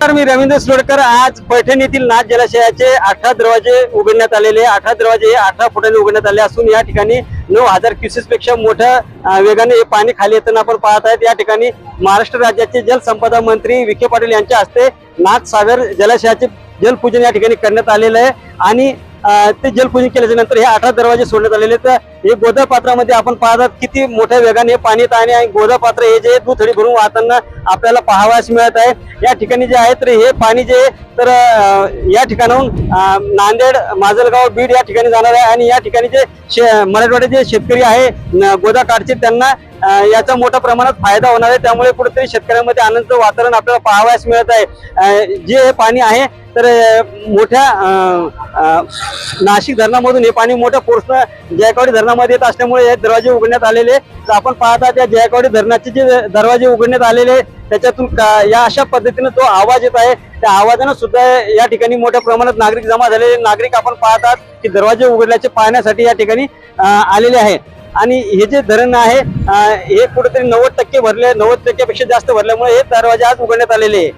तर मी रवींद्र सुरडकर आज पैठण येथील नाथ जलाशयाचे अठरा दरवाजे उघडण्यात आलेले अठरा दरवाजे हे अठरा फुटाने उघडण्यात आले असून या ठिकाणी नऊ हजार क्युसेस पेक्षा मोठ्या वेगाने हे पाणी खाली येताना आपण पाहत आहेत. या ठिकाणी महाराष्ट्र राज्याचे जलसंपदा मंत्री विखे पाटील यांच्या हस्ते नाथ सागर जलाशयाचे जलपूजन या ठिकाणी करण्यात आलेलं आहे. आणि ते जलपूजन केल्याच्यानंतर हे अठरा दरवाजे सोडण्यात आलेले आहेत. तर हे गोदा पात्रामध्ये आपण पाहतात किती मोठ्या वेगाने हे पाणी येत आहे आणि गोदा पात्र हे जे दुथडी भरून वाहताना आपल्याला पाहावयास मिळत आहे. या ठिकाणी जे आहे तर हे पाणी जे आहे, तर या ठिकाणाहून नांदेड माजलगाव बीड या ठिकाणी जाणार आहे. आणि या ठिकाणी जे शे- मराठवाड्याचे जे शेतकरी आहे गोदा काठचे त्यांना याचा मोठ्या प्रमाणात फायदा होणार आहे. त्यामुळे कुठेतरी शेतकऱ्यांमध्ये आनंद वातावरण आपल्याला पाहावयास मिळत आहे. जे हे पाणी आहे तर मोठ्या नाशिक धरणामधून हे पाणी मोठ्या फोर्सनं जयकवाडी धरणामध्ये येत असल्यामुळे हे दरवाजे उघडण्यात आलेले तर आपण पाहता त्या जयकवाडी धरणाचे जे दरवाजे उघडण्यात आलेले त्याच्यातून या अशा पद्धतीने तो आवाज येत आहे त्या आवाजानं सुद्धा या ठिकाणी मोठ्या प्रमाणात नागरिक जमा झालेले नागरिक आपण पाहतात की दरवाजे उघडल्याचे पाहण्यासाठी या ठिकाणी आलेले आहे. आणि हे जे धरण आहे हे कुठेतरी नव्वद टक्के भरले नव्वद टक्क्यापेक्षा जास्त भरल्यामुळे हे दरवाजे आज उघडण्यात आलेले आहे.